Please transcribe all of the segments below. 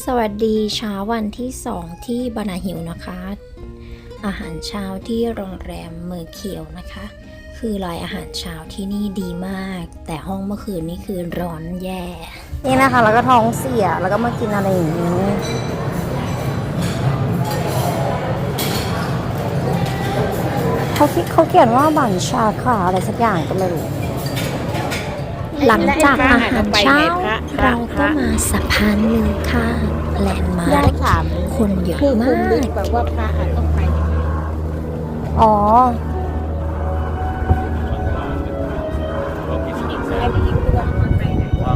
สวัสดีเช้าวันที่สองที่บานาฮิวนะคะ อาหารเช้าที่โรงแรมเมอร์เคียวนะคะ คือรายอาหารเช้าที่นี่ดีมาก แต่ห้องเมื่อคืนนี่คือร้อนแย่ นี่นะคะ แล้วก็ท้องเสียแล้วก็มากินอะไรอย่างนี้เขาเขาเขียนว่าบันชาค่ะอะไรสักอย่างก็ไม่รู้ หลังจากอาหารเช้า เราก็มาสะพานมิวค่ะแลนด์มาย่าร์คถามคนเยอะคือคุมาณบิ๊กกบอกว่าพระอาจต้องไปอ๋ออันนี้อีกตัวมันไปไหนแล้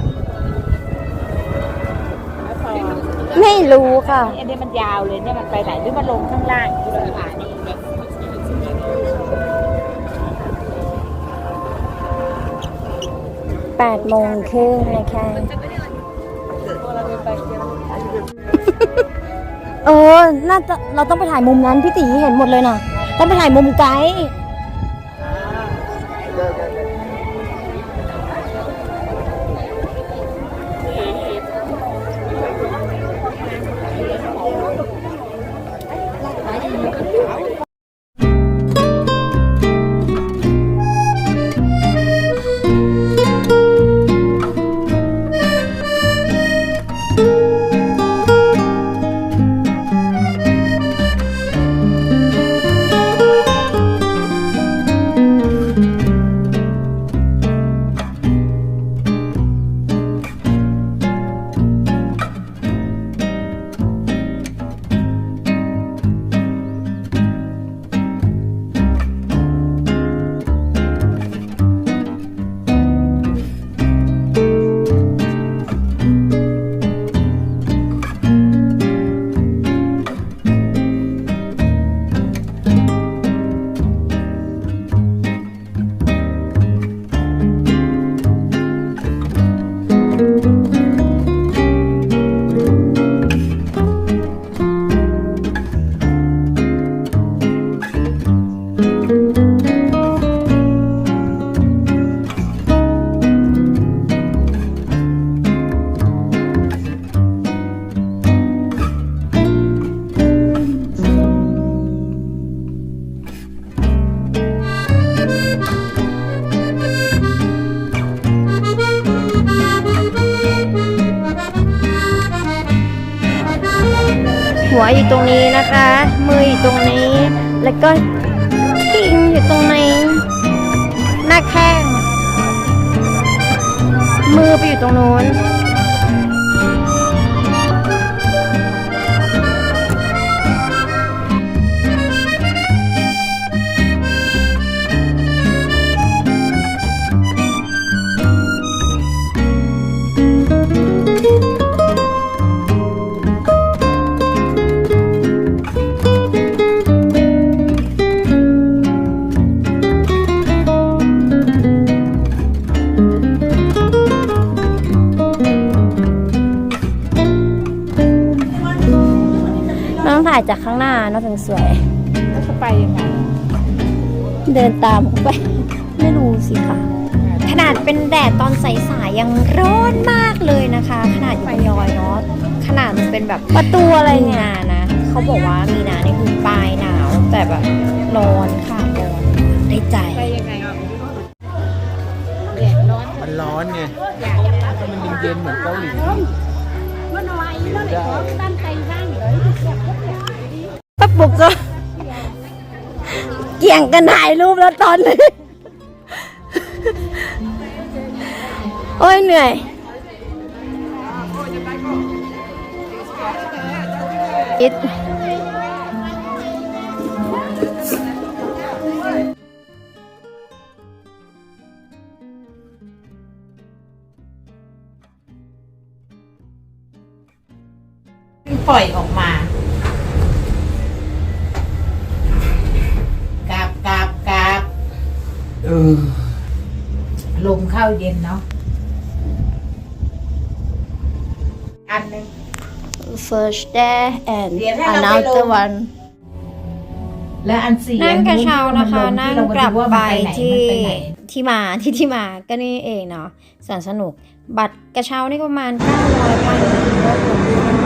วพอไม่รู้ค่ะอันนี้มันยาวเลยเนี่ยมันไปไหนหรือมันลงข้างล่างที่สะพาน นี่แปดโมงครึ่งนะคะเออ น่าจะ เราต้องไปถ่ายมุมนั้น พี่ตีเห็นหมดเลยนะ ต้องไปถ่ายมุมไกด์ น้าเน้องถึงสวย แล้วก็ไปยังไงเดินตามเขาไป ไม่รู้สิค่ะ ขนาดเป็นแดดตอนสายๆยังร้อนมากเลยนะคะ ขนาดอยู่บนยอยเนาะขนาดมันเป็นแบบประตูอะไรเนี่ยนานะเขาบอกว่ามีนานี่คือปลายหนาว แต่แบบร้อนค่ะร้อนได้ใจ ไปยังไงแดดร้อน มันร้อนไงอยากจะไปถ้ามันเย็นๆเหมือนเกาหลีได้ปั๊บ บุกก็เกี่ยงกันถ่ายรูปแล้วตอนนี้ โอ้ยเหนื่อย อิดปล่อยออกมา กราบกราบกราบ เออ ลมเข้าเย็นเนาะ อันหนึง first day and เดี๋ยวให้เราไป another ลง one และอันสี่นั่งกระเช้านะคะอันั่งที่เรากลับดูว่าไปมันไหนที่มันไปไหนที่มาที่ที่มาก็นี่เองเนาะสวนสนุก บัตรกระเช้านี่ประมาณ900บาทก็เข้า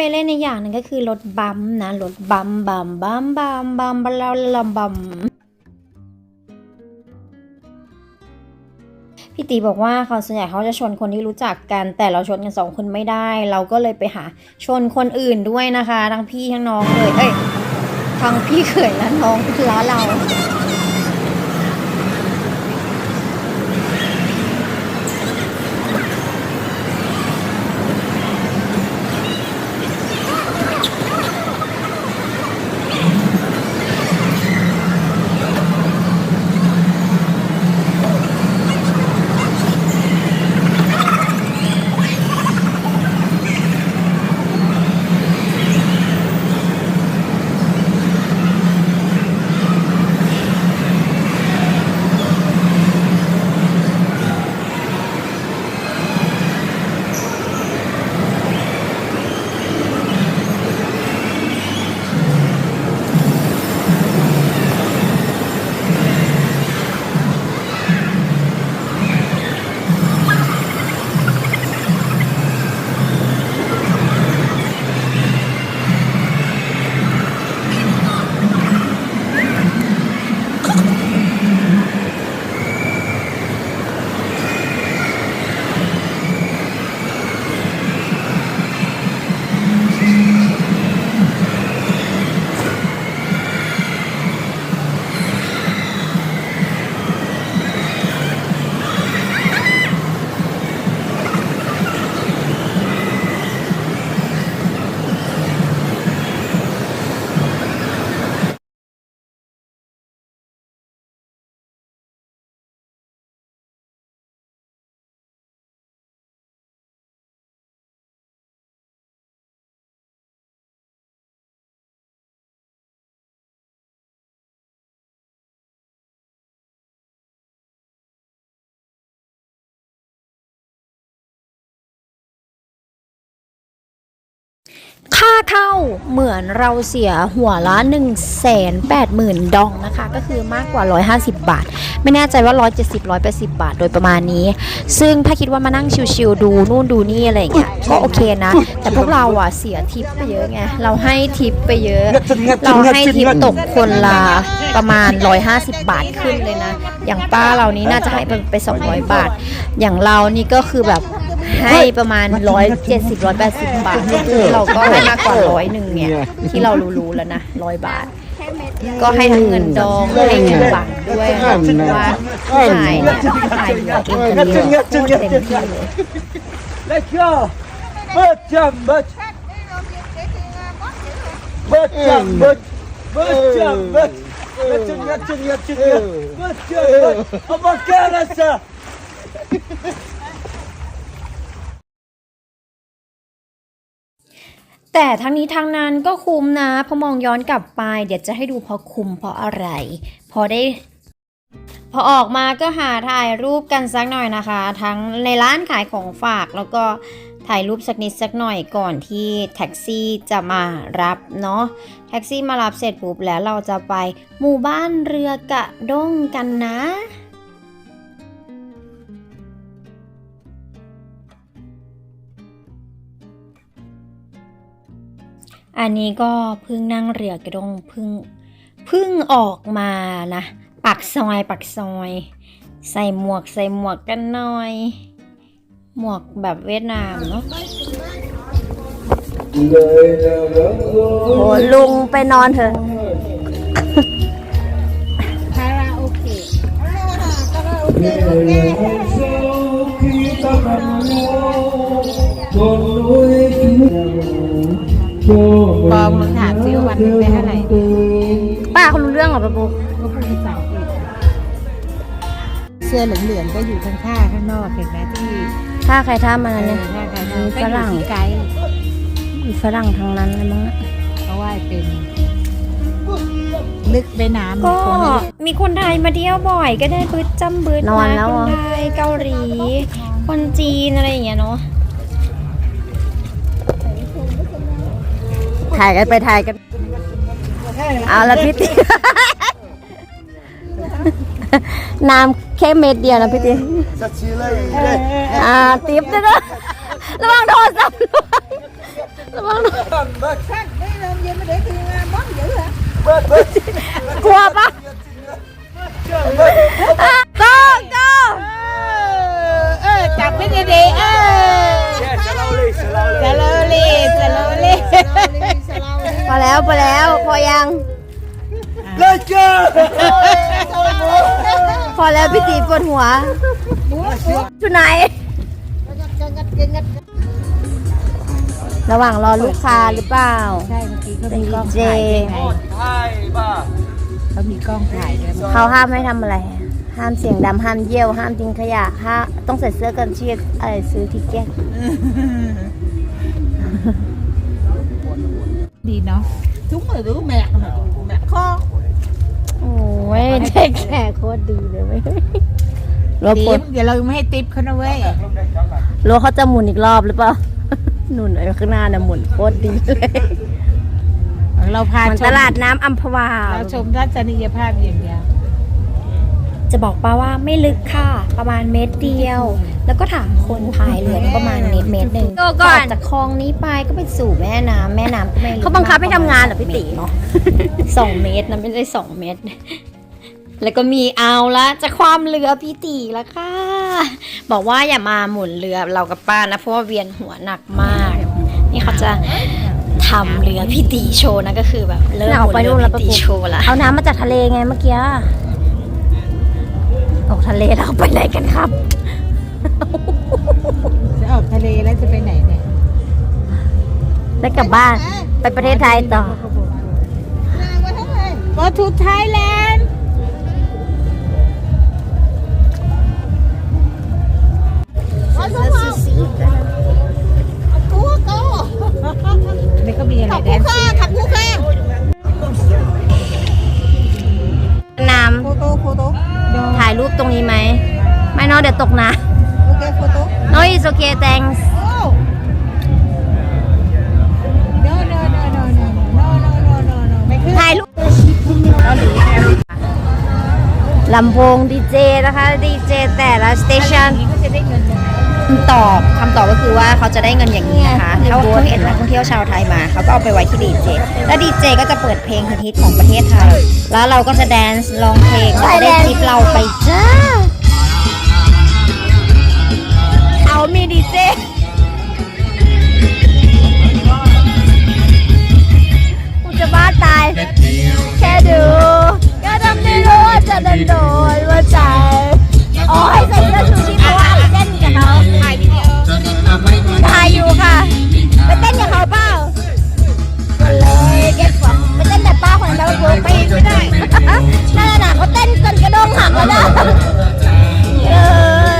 ไปเล่นในอย่างหนึ่งก็คือรถบัมนะรถบัมบัมบัมบัมบัมบัลลลัมบัมพี่ตีบอกว่าเขาส่วนใหญ่เขาจะชวนคนที่รู้จักกัน แต่เราชวนกันสองคนไม่ได้ เราก็เลยไปหาชวนคนอื่นด้วยนะคะ ทั้งพี่ทั้งน้องเลยเอ้ยทั้งพี่เขยและน้องล้าเรา ค่าเข้าเหมือนเราเสียหัวละ 1 8 0 0 0 0 ดองนะคะ ก็คือมากกว่า 150 บาท ไม่แน่ใจว่า 170 180 บาทโดยประมาณนี้ ซึ่งถ้าคิดว่ามานั่งชิวๆดูนู่นดูนี่อะไรอย่างเงี้ยก็โอเคนะ แต่พวกเราอะเสียทิปไปเยอะไง เราให้ทิปไปเยอะ เราให้ทิปตกคนละประมาณ 150 บาทขึ้นเลยนะ อย่างป้าเรานี้น่าจะให้ไป 200 บาท อย่างเรานี่ก็คือแบบ ให้ประมาณ 170 180 บาทก็คือเราก็ให้มากกว่าร้อยหนึ่งเนี่ยที่เรารู้ๆแล้วนะร้อยบาท ก็ให้ทั้งเงินดองให้เงินบัตรด้วยเพราะว่าถ่ายเนี่ยถ่ายอยู่เองคนเดียวโคตรเต็มที่เลย Let's go! Bớt chậm, bớt! Bớt chậm, bớt! Bớt chậm, bớt! Bớt chân nhất, chân nhất, chân nhất! Bớt chậm, bớt! Ông bà kêu là sao? แต่ทั้งนี้ทั้งนั้นก็คุ้มนะพอมองย้อนกลับไป เดี๋ยวจะให้ดูเพราะคุ้มเพราะอะไร พอได้ พอออกมาก็หาถ่ายรูปกันสักหน่อยนะคะ ทั้งในร้านขายของฝากแล้วก็ถ่ายรูปสักนิดสักหน่อยก่อนที่แท็กซี่จะมารับเนาะแท็กซี่มารับเสร็จปุ๊บแล้วเราจะไปหมู่บ้านเรือกะด้งกันนะ อันนี้ก็เพิ่งนั่งเรือกระด้งเพิ่งเพิ่งออกมานะปักซอยปักซอย ใส่หมวกใส่หมวกกันหน่อย หมวกแบบเวียดนามเนาะโอ้ลุงไปนอนเถอะคาราโอเกะปอ มึงถามซิว่าวันหนึงได้เท่าไหร่ป้าเขารู้เรื่องเหรอปะปูก็พูดภาษาอังกฤษเสื้อเหลืองๆก็อยู่ข้างข้างข้างนอกเห็นไหมที่ถ้าใครท่ามันเอเนี่ยอข้างข้างนอกมีก็ฝรั่อยู่งที่ไกด์มีฝรั่งทางนั้นเลยมั้งเพราะว่าเป็น ลึกไปน้ำก็คงไม่ได้ มีคนไทยมาเที่ยวบ่อยก็ได้บึดจำบึดนอนแล้วมาอะคนไทยเกาหลี คนจีนอะไรอย่างเงี้ยเนาะ ถ่ายกันไปถ่ายกัน เอาละพี่ติน้ำแค่เม็ดเดียวนะพี่ติสักชีเลยอ่าติ๊บด้วยนะระวังโดนสับระวังกลัวปะก็ก็เออจับไม่ดีเออ Slowly, slowly. Slowly, slowly. พอแล้วพอแล้ว พอยัง let's go พอแล้วพี่ตีปวดหัวชุดไหน ระหว่างรอลูกค้าหรือเปล่า ใช่เมื่อกี้เขามีกล้องเจถ่ายด้วยไง hai ba เขามีกล้องถ่ายด้วยเขาห้ามให้ทำอะไร ห้ามเสียงดังห้ามเยี่ยว ห้ามทิ้งขยะห้าต้องใส่เสื้อกันชีพอะไรซื้อทิเก็ต ดีเนาะ ทุกมือรู้แมกหน่อยแมกข้อโอ้ยเด็กแก่โคตรดีเลยเว้ยรถตีปวดมเดี๋ยวเราไม่ให้ติปเขานะเว้ยรถเขาจะหมุนอีกรอบหรือเปล่า หนุนไอ้ข้างหน้าน่ะหมุนโคตรดีเลยเราพาเหมือนชมตลาดน้ำอัมพวาเราชมทัศนียภาพอย่างเดียว จะบอกป้าว่าไม่ลึกค่ะ ประมาณเมตรเดียว แล้วก็ถามคนพายเรือประมาณเมตรเมตรหนึ่งโตก่อน จากคลองนี้ไปก็ไปสู่แม่น้ำแม่น้ำก็ไม่ลึกเขาบังคับให้ทำงานเหรอพี่ตีเนาะสองเมตรนะไม่ได้สองเมตร แล้วก็มีเอาละจะความเรือพี่ตีแล้วค่ะ บอกว่าอย่ามาหมุนเรือเรากับป้านะเพราะว่าเวียนหัวหนักมาก นี่เขาจะทำเรือพี่ตีโชว์นะก็คือแบบเริ่มน่ะหอมุอกนไปเรืนู่อนแล้วพี่ตีโชว์ละ เอาน้ำมาจากทะเลไงเมื่อกี้ ออกทะเลแล้วไปไหนกันครับ จะออกทะเลแล้วจะไปไหนเนี่ยได้กลับบ้านไปประเทศไทยต่อ Go to Thailand นี่ก็มีอะไรแดนซ์ น้โฟโต้โฟโต้ำถ่ายรูปตรงนี้ไหม ไม่เนอะเดี๋ยวตกนะโอเคโฟโต้ no it's okay thanks no no no no no no no no no no ไม่ขึ้นถ่ายรูปลำโพงดีเจนะคะดีเจแต่ละสเตชันนี้ก็จะได้เงินยังไงคำ ตอบคำตอบก็คือว่าเขาจะได้เงินอย่างนี้นะคะเนี่ยถ้าเขาเห็นนักท่องเที่ยวชาวไทยมาเขาก็เอาไปไว้ที่ดีเจแล้วดีเจก็จะเปิดเพลงฮิตๆของประเทศไทย แล้วเราก็จะแดนซ์ร้องเพลงแล้วจะได้ทิปเราไปจ้าเขามีดีเจกูจะบ้าตาย แค่ดูก็ทำไม่รู้ว่าจะโดนโดนว่าใจ อ๋อให้ใส่เสื้อชูชีพเพราะว่าเต้น กับเขาถ่ายวิดีโอถ่ายอยู่ค่ะไปเต้นกับเขาเปล่าเลยเก็บฝังไปเต้นแต่ป้าคนนั้นแล้วไปไม่ได้นั่นน่ะเขาเต้นจนกระด้งหักแล้วนะเออ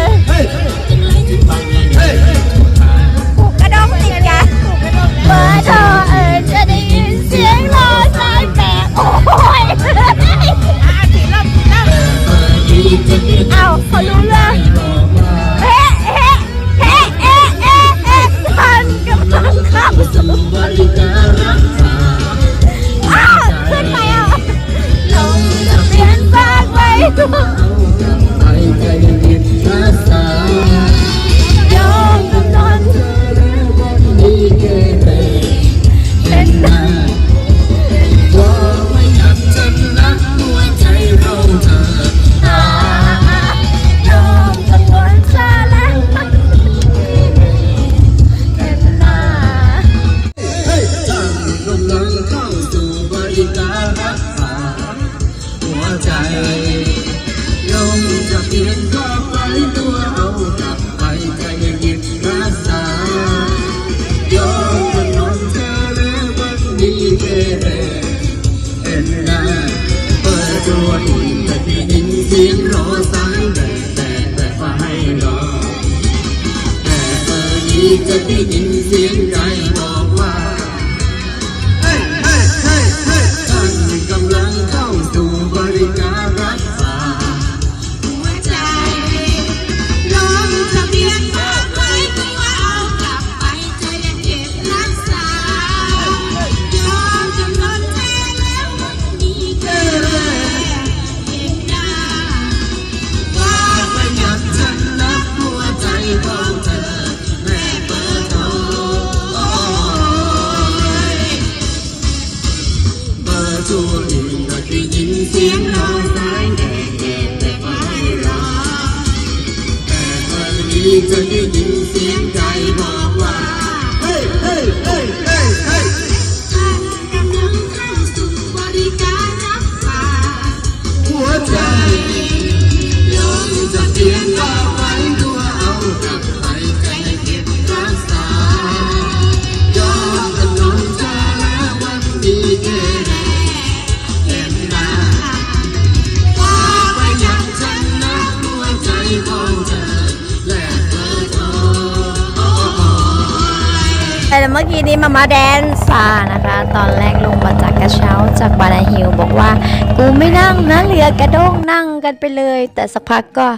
นั่งนะเรือกระด้งนั่งกันไปเลย แต่สักพักก็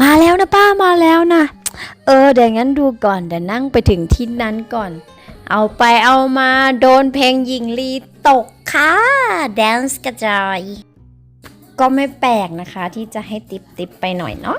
มาแล้วนะป้ามาแล้วนะเออเดี๋ยวงั้นดูก่อนเดี๋ยวนั่งไปถึงที่นั้นก่อน เอาไปเอามาโดนเพลงหญิงลีตกค่ะแดนซ์กระจายก็ไม่แปลกนะคะที่จะให้ติปติปไปหน่อยเนาะ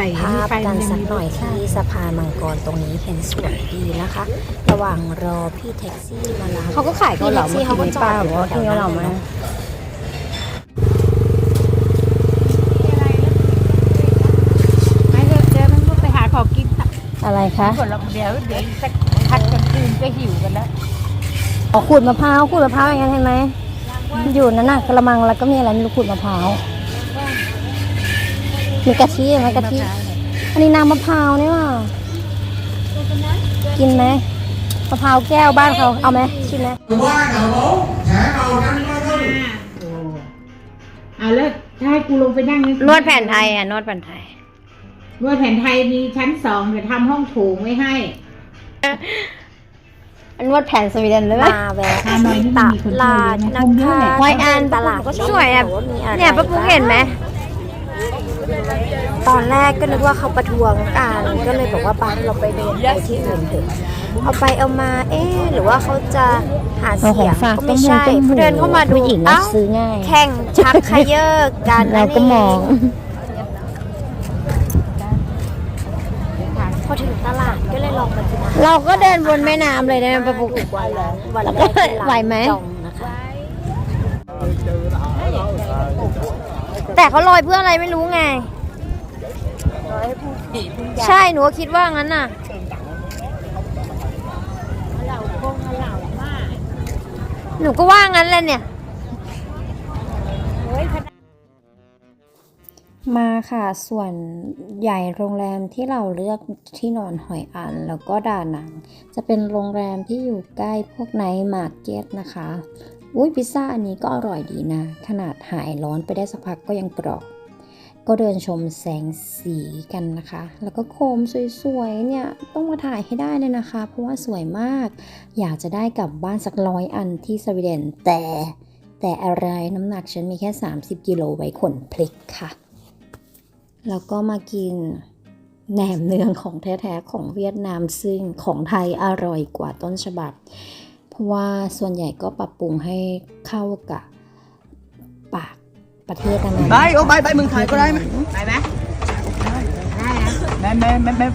เก็บภาพกันสักหน่อยที่สะพานมังกรตรงนี้เห็นสวยดีนะคะ ระหว่างรอพี่แท็กซี่มารับเขาก็ขายเกาเหลาพี่เมื่อแท็กซี่กี้นี้ป้าบอกว่ากินเกาเหลามาไม่เถอะเจอมันก็ไปหาของกินค่ะอะไรคะก่อนเราเดี๋ยวเดี๋ยวสักพักกลางคืนก็หิวกันแล้วอ๋อขูดมะพร้าวขูดมะพร้าวอย่างนั้นเห็นไหมอยู่นั่นน่ะกระมังแล้วก็มีอะไรไม่รู้ขูดมะพร้าว มีกะทิไหมกะทิอันนี้น้ำมะพร้าวนี่ว่ากินไหมมะพร้าวแก้วบ้านเขาเอาไหมชิมไหม qua đầu bốn sẽ vào năm ba tư เอาแล้วถ้าให้กูลงไปนั่งนวดแผ่นไทยอะนวดแผ่นไทยนวดแผนไทยมีชั้นสองเดี๋ยวทำห้องโถงไว้ให้อันนวดแผ่นสวีเดนเลยไหมมาแวะฮานอยนี่ตมันมีคนลาดเที่ยวเยอะนะนะคนเยอะคะแหละไวน์อันตลาดก็สวยอะมีอะไรเนี่ยป้าปุ๊กเห็นไหม ตอนแรกก็นึกว่าเขาประท้วงกันก็เลยบอกว่าป้าเราไปเดินไปที่อื่นเถอะเอาไปเอามา เอ๊ะหรือว่าเขาจะหาเอาเสีขอยงงฝากก็ต้ไม่มใช่ต้มหูเดินเข้ามาดูผู้หญิงอะเอ้าซื้อง่ายแข่งชักขยเยอร์กันเราก็มองพอถึงตลาดก็เลยลองมากินอาหารเราก็เดินบนแม่น้ำเลยนะป้าปุ๊กถูกกว่าแล้ววันแล้วแรก็กที่ร้านไหวไหม แต่เขาลอยเพื่ออะไรไม่รู้ไงใช่หนูก็คิดว่างั้นน่ะหนูก็ว่างั้นแหละเนี่ยมาค่ะส่วนใหญ่โรงแรมที่เราเลือกที่นอนหอยอันแล้วก็ดานัง จะเป็นโรงแรมที่อยู่ใกล้พวกไนท์มาร์เก็ตนะคะ อุ้ยพิซซ่าอันนี้ก็อร่อยดีนะ ขนาดหายร้อนไปได้สักพักก็ยังกรอบ ก็เดินชมแสงสีกันนะคะ แล้วก็โคมสวยๆเนี่ยต้องมาถ่ายให้ได้เลยนะคะ เพราะว่าสวยมาก อยากจะได้กลับบ้านสักร้อยอันที่สวีเดน แต่แต่อะไรน้ำหนักฉันมีแค่ 30 กิโลไว้ขนพลิกค่ะ แล้วก็มากินแหนมเนืองของแท้ๆของเวียดนามซึ่งของไทยอร่อยกว่าต้นฉบับ ราะว่าส่วนใหญ่ก็ปรับปรุงให้เข้ากับปากประเทศนั้นๆไปโอ้ไปไปเมืองไทยก็ได้ไหมไปไหมแม่แม่แม่แม่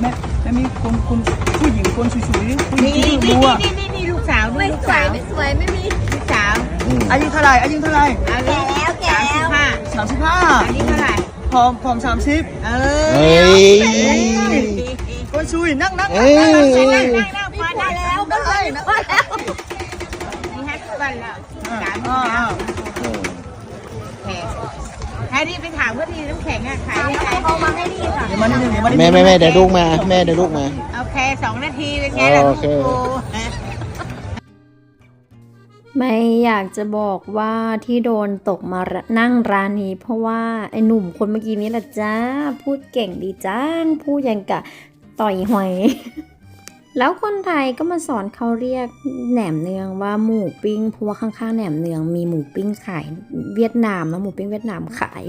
แม่แม่มีคนคนผู้หญิงคนสวยๆผู้หญินี่งนี่ที่นี่บัวนี่นี่นี่ลูกสาวนี่ลูกสาวไม่สวยไม่มีลูกสาวไออายุเท่าไหร่อายุเท่าไหร่เอาแล้วแก่แล้วค่ะสามสิบห้าอันนี้เท่าไหร่ผมผมสามสิบเอเฮ้อยคนชุยนั่งนั่งเอ้นั่งยนั่งนั่งนั่นั่งงนั่งนั่งพอได้แล้วนั่ง เลยนั่งเลยนี่ให้ทุกวันแล้วสามอ่าแล้วแข็งใครที่ไปถามเพื่อที่น้ำแข็งอะขายได้ไงเอามาให้ดีค่ะเดี๋ยวมานิดนึงเดี๋ยวมานิดนึงแม่แม่แม่เดี๋ยวลูกมา แม่เดี๋ยวลูกมา โอเคสองนาทีเป็นไงล่ะโอลูกเคกู ไม่อยากจะบอกว่าที่โดนตกมานั่งร้านนี้ เพราะว่าไอ้หนุ่มคนเมื่อกี้นี้แหละจ้า พูดเก่งดีจ้าง พูดยังกะต่อยหอย แล้วคนไทยก็มาสอนเขาเรียกแหนมเนืองว่าหมูปิ้งเพราะว่าข้างๆแหนมเนืองมีหมูปิ้งขายเวียดนามนะหมูปิ้งเวียดนามขาย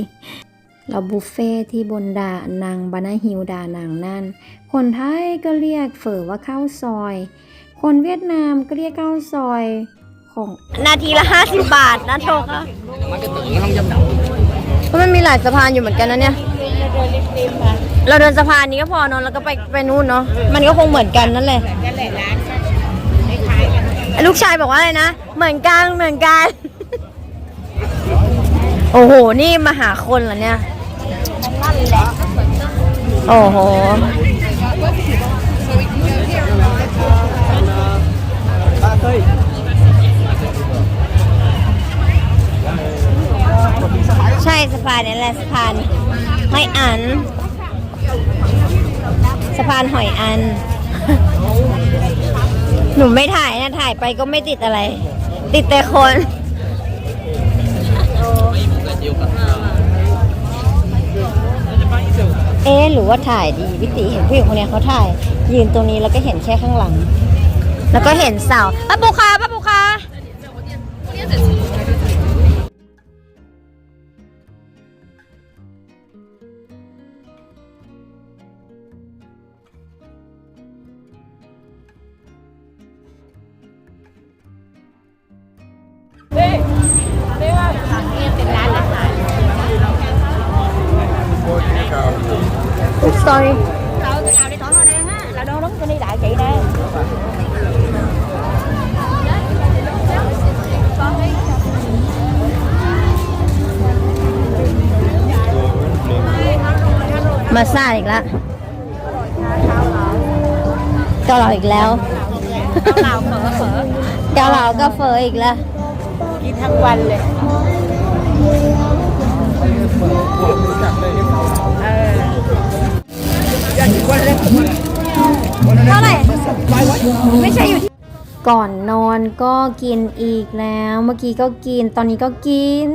แล้วบุฟเฟ่ที่บนดานางบานาฮิวดานางนั่น คนไทยก็เรียกเฝอว่าข้าวซอย คนเวียดนามก็เรียกข้าวซอยของนาทีละ 50 บาทนะโทค่ะ ราะมันมีหลายสะพานอยู่เหมือนกันนะเนี่ย เราเดินสะพานนี้ก็พอเนอะแล้วก็ไปไปนู่นเนาะ มันก็คงเหมือนกันนั่นแหละ นั่นแหละร้านคล้ายๆกันลูกชายบอกว่าอะไรนะ เหมือนกันเหมือนกัน โอ้โห นี่มาหาคนเหรอเนี่ย โอ้โหานนี่แหละสะพานหอยอัน สะพานหอยอัน หนูไม่ถ่ายนะถ่ายไปก็ไม่ติดอะไร ติดแต่คนเอ๊หรือว่าถ่ายดีวิติเห็นผู้หญิงคนนี้เขาถ่าย ยืนตรงนี้แล้วก็เห็นแค่ข้างหลัง แล้วก็เห็นเสาป้าปูคาป าปูคาสอรี่ Cậu cái nào đi thổi hoa đen á là đâu đúng cho đi đại chị đây มาซ่าอีกแล้วเกาเหลาอีกแล้ว Cậu nào phở phở เกาเหลาก็เฟออีกแล้ว กินทั้งวันเลย เออเท่าไหร่ไม่ใช่อยู่ที่ก่อนนอนก็กินอีกแล้ว เมื่อกี้ก็กินตอนนี้ก็กิน